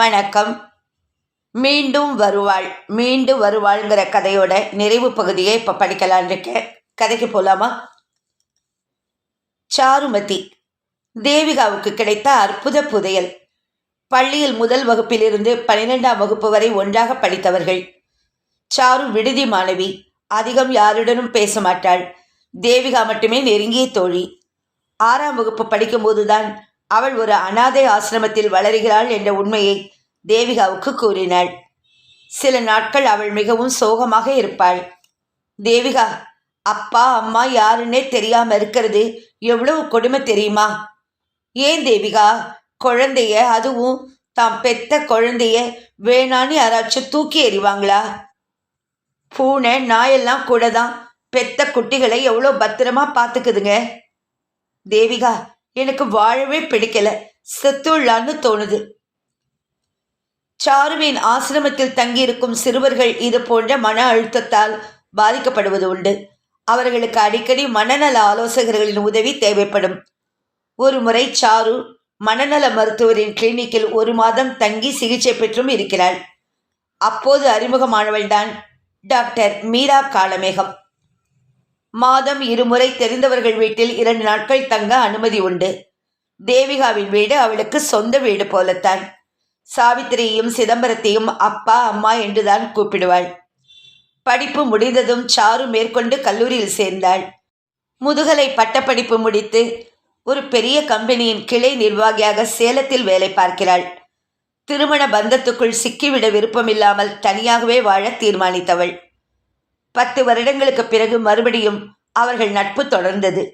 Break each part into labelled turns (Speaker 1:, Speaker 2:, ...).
Speaker 1: வணக்கம். மீண்டும் வருவாள் மீண்டும் வருவாள்ங்கிற கதையோட நிறைவு பகுதியை இப்போ படிக்கலான் இருக்கேன். கதைக்கு போகலாமா சாருமதி தேவிகாவுக்கு கிடைத்த அற்புத புதையல். பள்ளியில் முதல் வகுப்பிலிருந்து பனிரெண்டாம் வகுப்பு வரை ஒன்றாக படித்தவர்கள். சாரு விடுதி மாணவி அதிகம் யாருடனும் பேச மாட்டாள். தேவிகா மட்டுமே நெருங்கிய தோழி. ஆறாம் வகுப்பு படிக்கும்போதுதான் அவள் ஒரு அனாதை ஆசிரமத்தில் வளருகிறாள் என்ற உண்மையை தேவிகாவுக்கு கூறினாள். சில நாட்கள் அவள் மிகவும் சோகமாக இருப்பாள். தேவிகா அப்பா அம்மா யாருன்னே தெரியாம இருக்கிறது எவ்வளவு கொடுமை தெரியுமா? ஏன் தேவிகா குழந்தைய அதுவும் தாம் பெத்த குழந்தைய வேணான்னு யாராச்சும் தூக்கி எறிவாங்களா? பூனை நாயெல்லாம் கூட தான் பெத்த குட்டிகளை எவ்வளோ பத்திரமா பார்த்துக்குதுங்க? தேவிகா எனக்கு வாழவே பிடிக்கல. செத்துள்ளான்னு தோணுது. சாருவின் ஆசிரமத்தில் தங்கியிருக்கும் சிறுவர்கள் இது போன்ற மன அழுத்தத்தால் பாதிக்கப்படுவது உண்டு. அவர்களுக்கு அடிக்கடி மனநல ஆலோசகர்களின் உதவி தேவைப்படும். ஒரு முறை சாரு மனநல மருத்துவரின் கிளினிக்கில் ஒரு மாதம் தங்கி சிகிச்சை பெற்றும் இருக்கிறாள். அப்போது அறிமுகமானவள்தான் டாக்டர் மீரா காளமேகம். மாதம் இருமுறை தெரிந்தவர்கள் வீட்டில் இரண்டு நாட்கள் தங்க அனுமதி உண்டு. தேவிகாவின் வீடு அவளுக்கு சொந்த வீடு போலத்தான். சாவித்திரியையும் சிதம்பரத்தையும் அப்பா அம்மா என்றுதான் கூப்பிடுவாள். படிப்பு முடிந்ததும் சாரு மேற்கொண்டு கல்லூரியில் சேர்ந்தாள். முதுகலை பட்டப்படிப்பு முடித்து ஒரு பெரிய கம்பெனியின் கிளை நிர்வாகியாக சேலத்தில் வேலை பார்க்கிறாள். திருமண பந்தத்துக்குள் சிக்கிவிட விருப்பமில்லாமல் தனியாகவே வாழ தீர்மானித்தவள். பத்து வருடங்களுக்கு பிறகு மறுபடியும் அவர்கள் நட்பு தொடர்ந்தது.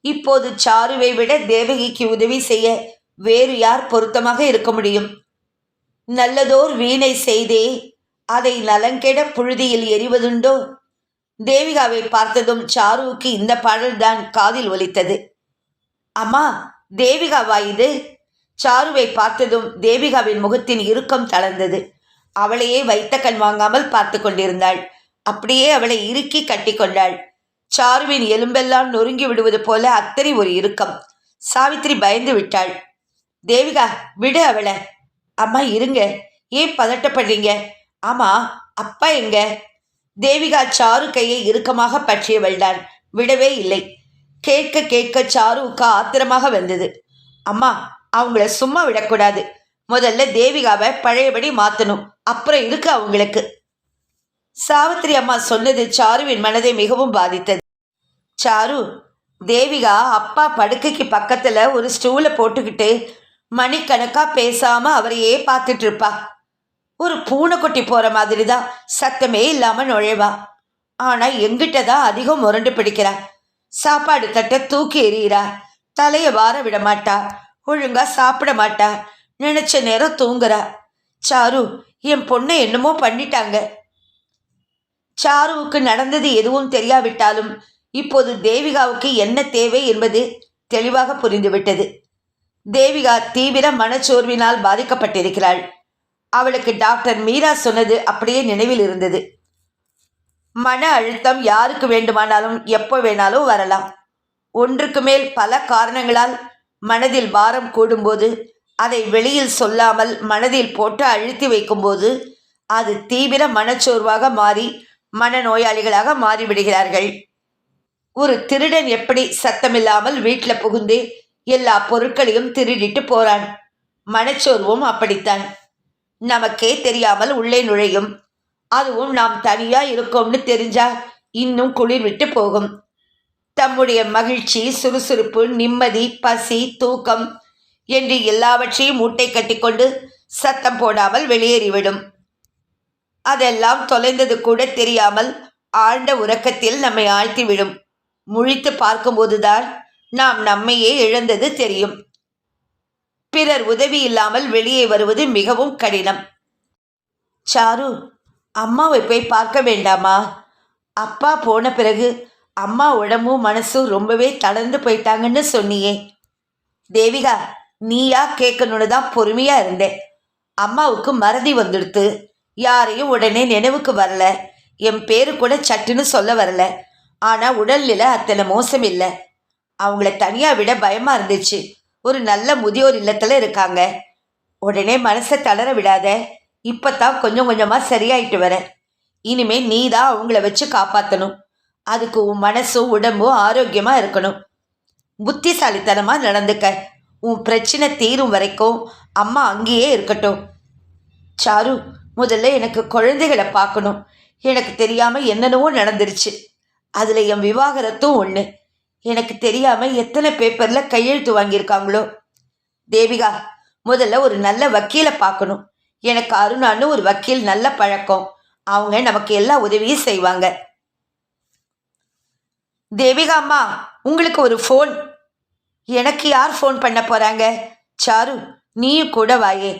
Speaker 1: இப்போது சாருவை விட தேவகிக்கு உதவி செய்ய வேறு யார் பொருத்தமாக இருக்க முடியும்? நல்லதோர் வீணை செய்தே அதை நலங்கெட புழுதியில் எறிவதுண்டோ? தேவிகாவை பார்த்ததும் சாருவுக்கு இந்த பாடல்தான் காதில் ஒலித்தது. அம்மா தேவிகாவா இது? சாருவை பார்த்ததும் தேவிகாவின் முகத்தின் இறுக்கம் தளர்ந்தது. அவளையே வைத்த கண் வாங்காமல் பார்த்து கொண்டிருந்தாள். அப்படியே அவளை இறுக்கி கட்டி கொண்டாள். சாருவின் எலும்பெல்லாம் நொறுங்கி விடுவது போல அத்தனை ஒரு இறுக்கம். சாவித்திரி பயந்து விட்டாள். தேவிகா விடு அவளை. அம்மா இருங்க. ஏன் பதட்டப்படுறீங்க? ஆமா அப்பா எங்க? தேவிகா சாரு கையை இறுக்கமாக பற்றியவள்தான். விடவே இல்லை. கேட்க கேட்க சாருவுக்கு ஆத்திரமாக வந்தது. அம்மா அவங்கள சும்மா விடக்கூடாது. முதல்ல தேவிகாவை பழையபடி மாற்றணும் அப்புறம் இருக்கு அவங்களுக்கு. சாவித்திரி அம்மா சொன்னது சாருவின் மனதை மிகவும் பாதித்தது. சாரு தேவிகா அப்பா படுக்கைக்கு பக்கத்தில் ஒரு ஸ்டூலை போட்டுக்கிட்டு மணிக்கணக்கா பேசாம அவரையே பார்த்துட்டு இருப்பா ஒரு பூனைக்குட்டி போற மாதிரி தான் சத்தமே இல்லாம நுழைவா. ஆனா எங்கிட்ட தான் அதிகம் முரண்டு பிடிக்கிறா. சாப்பாடு தட்டை தூக்கி எறிகிறா. தலைய வார விட மாட்டா. ஒழுங்கா சாப்பிட மாட்டா. நினைச்ச நேரம் தூங்குறா. சாரு என் பொண்ணை என்னமோ பண்ணிட்டாங்க. சாருவுக்கு நடந்தது எதுவும் தெரியாவிட்டாலும் இப்போது தேவிகாவுக்கு என்ன தேவை என்பது தெளிவாக புரிந்துவிட்டது. தேவிகா தீவிர மனச்சோர்வினால் பாதிக்கப்பட்டிருக்கிறாள். அவளுக்கு டாக்டர் மீரா சொன்னது அப்படியே நினைவில் இருந்தது. மன அழுத்தம் யாருக்கு வேண்டுமானாலும் எப்போ வேணாலும் வரலாம். ஒன்றுக்கு மேல் பல காரணங்களால் மனதில் பாரம் கூடும்போது அதை வெளியில் சொல்லாமல் மனதில் போட்டு அழுத்தி வைக்கும்போது அது தீவிர மனச்சோர்வாக மாறி மனநோயாளிகளாக மாறிவிடுகிறார்கள். ஒரு திருடன் எப்படி சத்தமில்லாமல் வீட்டில் புகுந்து எல்லா பொருட்களையும் திருடிட்டு போறான்? மனச்சோர்வும் அப்படித்தான். நமக்கே தெரியாமல் உள்ளே நுழையும். அதுவும் நாம் தனியா இருக்கோம்னு தெரிஞ்சா இன்னும் குளிர் விட்டு போகும். தம்முடைய மகிழ்ச்சி சுறுசுறுப்பு நிம்மதி பசி தூக்கம் என்று எல்லாவற்றையும் மூட்டை கட்டிக்கொண்டு சத்தம் போடாமல் வெளியேறிவிடும். அதெல்லாம் தொலைந்தது கூட தெரியாமல் ஆழ்ந்த உறக்கத்தில் நம்மை ஆழ்த்திவிடும். முழித்து பார்க்கும்போதுதான் நாம் நம்மையே இழந்தது தெரியும். பிறர் உதவி இல்லாமல் வெளியே வருவது மிகவும் கடினம். சாரு அம்மாவை போய் பார்க்க வேண்டாமா? அப்பா போன பிறகு அம்மா உடம்பும் மனசும் ரொம்பவே தளர்ந்து போயிட்டாங்கன்னு சொன்னியே. தேவிகா நீயா கேட்கணுன்னு தான் பொறுமையா இருந்தேன். அம்மாவுக்கு மறதி வந்துடுத்து. யாரையும் உடனே நினைவுக்கு வரல. என் பேரு கூட சட்டுன்னு சொல்ல வரல. ஆனால் உடல்நிலை அத்தனை மோசம் இல்லை அவங்கள தனியாக விட பயமாக இருந்துச்சு. ஒரு நல்ல முதியோர் இல்லத்தில் இருக்காங்க. உடனே மனசை தளர விடாத. இப்பதான் கொஞ்சம் கொஞ்சமாக சரியாயிட்டு வர. இனிமே நீ தான் அவங்கள வச்சு காப்பாற்றணும் அதுக்கு உன் மனசும் உடம்பும் ஆரோக்கியமாக இருக்கணும். புத்திசாலித்தனமாக நடந்துக்க. உன் பிரச்சனை தீரும் வரைக்கும் அம்மா அங்கேயே இருக்கட்டும். சாரு முதல்ல எனக்கு குழந்தைகளை பார்க்கணும். எனக்கு தெரியாமல் என்னென்னவோ நடந்துருச்சு. அதில் என் விவாகரத்தும் ஒன்று எனக்கு தெரியாமல் எத்தனை பேப்பரில் கையெழுத்து வாங்கியிருக்காங்களோ. தேவிகா முதல்ல ஒரு நல்ல வக்கீலை பார்க்கணும். எனக்கு அருணான்னு ஒரு வக்கீல் நல்ல பழக்கம். அவங்க நமக்கு எல்லா உதவியும் செய்வாங்க. தேவிகா அம்மா உங்களுக்கு ஒரு ஃபோன் எனக்கு யார் ஃபோன் பண்ண போகிறாங்க சாரு நீயும் கூட வாயே.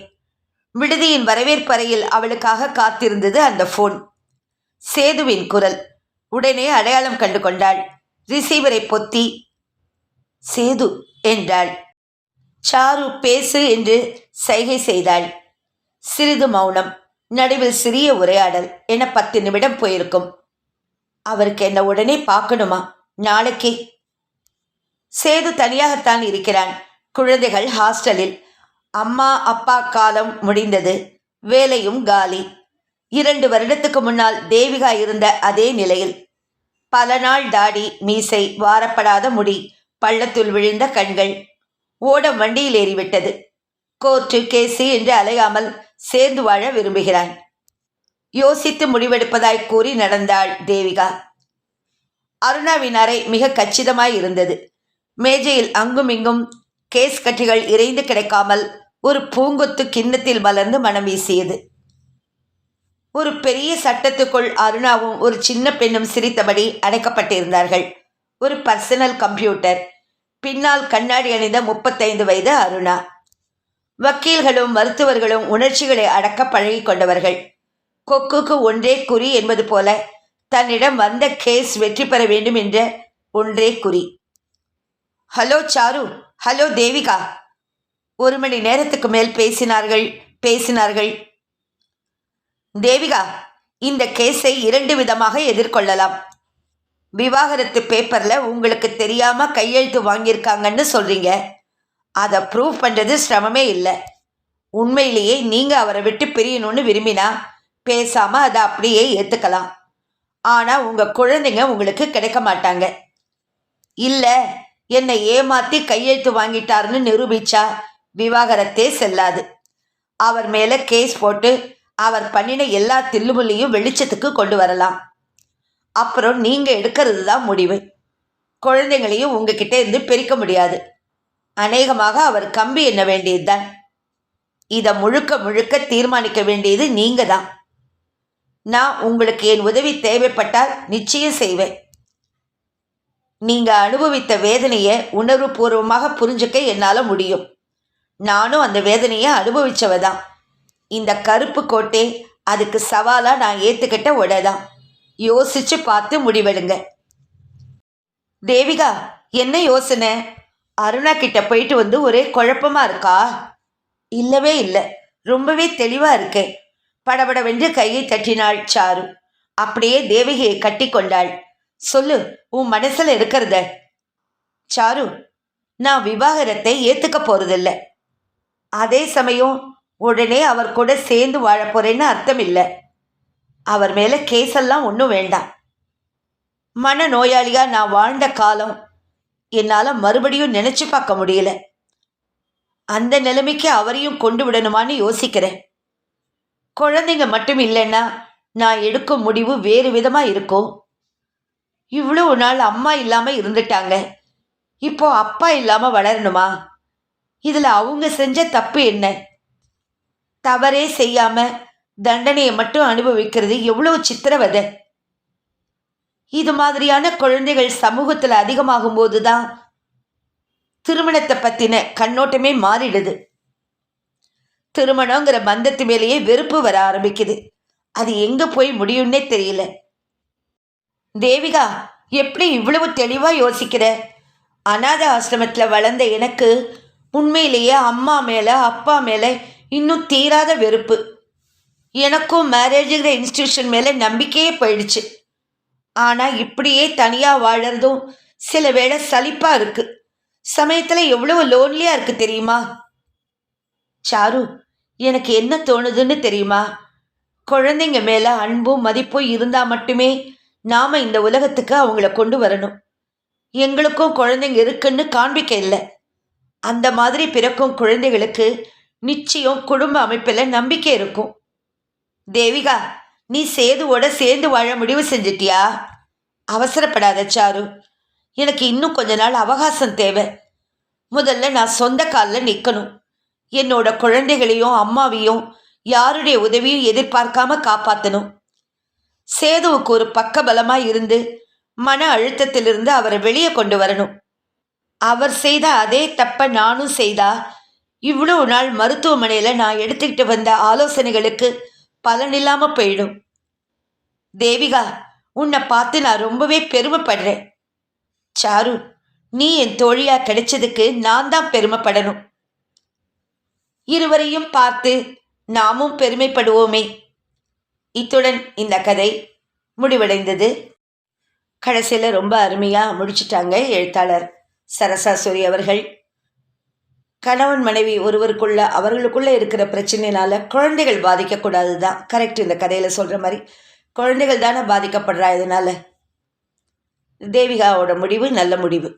Speaker 1: விடுதியின் வரவேற்பறையில் அவளுக்காக காத்திருந்தது அந்த ஃபோன் சேதுவின் குரல். உடனே அடையாளம் கண்டு கொண்டாள் ரிசீவரை பொத்தி சேது என்றாள். சாரு பேசு என்று சைகை செய்தாள். சிறிது மௌனம். நடுவில் சிறிய உரையாடல் என பத்து நிமிடம் போயிருக்கும். அவருக்கு என்ன உடனே பார்க்கணுமா? நாளைக்கே. சேது தனியாகத்தான் இருக்கிறான். குழந்தைகள் ஹாஸ்டலில் அம்மா அப்பா காலம் முடிந்தது. வேலையும் காலி. இரண்டு வருடத்துக்கு முன்னால் தேவிகா இருந்த அதே நிலையில். பல நாள் தாடி மீசை வாரப்படாத முடி பள்ளத்துள் விழுந்த கண்கள். ஓடம் வண்டியில் ஏறிவிட்டது. கோர்ட்டு கேசி என்று அலையாமல் சேர்ந்து வாழ விரும்புகிறான். யோசித்து முடிவெடுப்பதாய் கூறி நடந்தாள் தேவிகா. அருணாவின் அறை மிக கச்சிதமாய் இருந்தது. மேஜையில் அங்கும் இங்கும் கேஸ் கட்டிகள் இறைந்து கிடைக்காமல் ஒரு பூங்கொத்து கிண்ணத்தில் மலர்ந்து மனம் வீசியது. ஒரு பெரிய சட்டத்துக்குள் அருணாவும் ஒரு சின்ன பெண்ணும் சிரித்தபடி அடைக்கப்பட்டிருந்தார்கள். ஒரு பர்சனல் கம்ப்யூட்டர் பின்னால் கண்ணாடி அணிந்த முப்பத்தைந்து வயது அருணா. வக்கீல்களும் மருத்துவர்களும் உணர்ச்சிகளை அடக்க பழகி கொண்டவர்கள். கொக்குக்கு ஒன்றே குறி என்பது போல தன்னிடம் வந்த கேஸ் வெற்றி பெற வேண்டும் என்ற ஒன்றே குறி. Hello Charu hello Devika. ஒரு மணி நேரத்துக்கு மேல் பேசினார்கள் பேசினார்கள். தேவிகா இந்த கேஸை இரண்டு விதமாக எதிர்கொள்ளலாம். விவாகரத்து பேப்பரில் உங்களுக்கு தெரியாமல் கையெழுத்து வாங்கியிருக்காங்கன்னு சொல்கிறீங்க அதை ப்ரூவ் பண்ணுறது சிரமமே இல்லை. உண்மையிலேயே நீங்கள் அவரை விட்டு பிரியணும்னு விரும்பினா பேசாமல் அதை அப்படியே ஏற்றுக்கலாம் ஆனால் உங்கள் குழந்தைங்க உங்களுக்கு கிடைக்க மாட்டாங்க. இல்லை என்னை ஏமாற்றி கையெழுத்து வாங்கிட்டாருன்னு நிரூபிச்சா விவாகரத்தே செல்லாது. அவர் மேலே கேஸ் போட்டு அவர் பண்ணின எல்லா தில்லுமுள்ளையும் வெளிச்சத்துக்கு கொண்டு வரலாம். அப்புறம் நீங்கள் எடுக்கிறது தான் முடிவு. குழந்தைங்களையும் உங்ககிட்ட இருந்து பிரிக்க முடியாது. அநேகமாக அவர் கம்பி எண்ண வேண்டியதுதான். இதை முழுக்க முழுக்க தீர்மானிக்க வேண்டியது நீங்க தான் நான் உங்களுக்கு என் உதவி தேவைப்பட்டால் நிச்சயம் செய்வேன். நீங்கள் அனுபவித்த வேதனையை உணர்வுபூர்வமாக புரிஞ்சுக்க என்னால் முடியும். நானும் அந்த வேதனையை அனுபவித்தவ தான் இந்த கருப்பு கோட்டை அதுக்கு சவாலாக நான் ஏற்றுக்கிட்ட உடை தான் யோசித்து பார்த்து முடிவெடுங்க. தேவிகா என்ன யோசனை? அருணா கிட்ட போயிட்டு வந்து ஒரே குழப்பமாக இருக்கா? இல்லவே இல்லை. ரொம்பவே தெளிவாக இருக்கேன். படபடவென்று கையை தட்டினாள் சாரு. அப்படியே தேவிகையை கட்டி கொண்டாள். சொல்லு உன் மனசுல இருக்கிறத. சாரு நான் விவாகரத்தை ஏத்துக்க போகிறதில்ல அதே சமயம் உடனே அவர் கூட சேர்ந்து வாழ போகிறேன்னு அர்த்தம் இல்லை அவர் மேல கேஸெல்லாம் ஒன்றும் வேண்டாம். மன நோயாளியா நான் வாழ்ந்த காலம் என்னால் மறுபடியும் நினைச்சு பார்க்க முடியல. அந்த நிலைமைக்கு அவரையும் கொண்டு விடணுமான்னு யோசிக்கிறேன். குழந்தைங்க மட்டும் இல்லைன்னா நான் எடுக்கும் முடிவு வேறு விதமாக இருக்கும். இவ்வளவு நாள் அம்மா இல்லாமல் இருந்துட்டாங்க. இப்போ அப்பா இல்லாமல் வளரணுமா? இதில் அவங்க செஞ்ச தப்பு என்ன? தவறே செய்யாம தண்டனையை மட்டும் அனுபவிக்கிறது எவ்வளவு சித்திரவதை? இது மாதிரியான குழந்தைகள் சமூகத்தில் அதிகமாகும் போதுதான் திருமணத்தை பற்றின கண்ணோட்டமே மாறிடுது. திருமணங்கிற பந்தத்து மேலேயே வெறுப்பு வர ஆரம்பிக்குது. அது எங்கே போய் முடியும்னே தெரியல. தேவிகா எப்படி இவ்வளவு தெளிவாக யோசிக்கிற? அநாத ஆசிரமத்தில் வளர்ந்த எனக்கு உண்மையிலேயே அம்மா மேலே அப்பா மேலே இன்னும் தீராத வெறுப்பு. எனக்கும் மேரேஜுங்கிற இன்ஸ்டியூஷன் மேலே நம்பிக்கையே போயிடுச்சு. ஆனால் இப்படியே தனியாக வாழறதும் சில வேளை சலிப்பாக இருக்குது சமயத்தில் எவ்வளவு லோன்லியாக இருக்குது தெரியுமா? சாரு எனக்கு என்ன தோணுதுன்னு தெரியுமா? குழந்தைங்க மேலே அன்பும் மதிப்பும் இருந்தால் மட்டுமே நாம் இந்த உலகத்துக்கு அவங்கள கொண்டு வரணும். எங்களுக்கும் குழந்தைங்க இருக்குன்னு காண்பிக்க இல்லை. அந்த மாதிரி பிறக்கும் குழந்தைகளுக்கு நிச்சயம் குடும்ப அமைப்பில் நம்பிக்கை இருக்கும். தேவிகா நீ சேதுவோட சேர்ந்து வாழ முடிவு செஞ்சிட்டியா? அவசரப்படாத சாரு. எனக்கு இன்னும் கொஞ்ச நாள் அவகாசம் தேவை. முதல்ல நான் சொந்த காலில் நிற்கணும் என்னோட குழந்தைகளையும் அம்மாவையும் யாருடைய உதவியும் எதிர்பார்க்காம காப்பாற்றணும் சேதுவுக்கு ஒரு பக்கபலமாக இருந்து மன அழுத்தத்திலிருந்து அவரை வெளியே கொண்டு வரணும். அவர் செய்த அதே தப்பை நானும் செய்தா? இவ்வளோ நாள் மருத்துவமனையில் நான் எடுத்துக்கிட்டு வந்த ஆலோசனைகளுக்கு பலனில்லாமல் போயிடும். தேவிகா உன்னை பார்த்து நான் ரொம்பவே பெருமைப்படுறேன். சாரு நீ என் தோழியா கிடைச்சதுக்கு நான் தான் பெருமைப்படணும். இருவரையும் பார்த்து நாமும் பெருமைப்படுவோமே. இத்துடன் இந்த கதை முடிவடைந்தது. கடைசியில் ரொம்ப அருமையாக முடிச்சிட்டாங்க எழுத்தாளர் சரசாசுரி அவர்கள். கணவன் மனைவி ஒருவருக்குள்ள அவர்களுக்குள்ள இருக்கிற பிரச்சனையினால குழந்தைகள் பாதிக்கக்கூடாது தான் கரெக்ட் இந்த கதையில் சொல்கிற மாதிரி குழந்தைகள் தானே பாதிக்கப்படுறா இதனால். தேவிகாவோட முடிவு நல்ல முடிவு.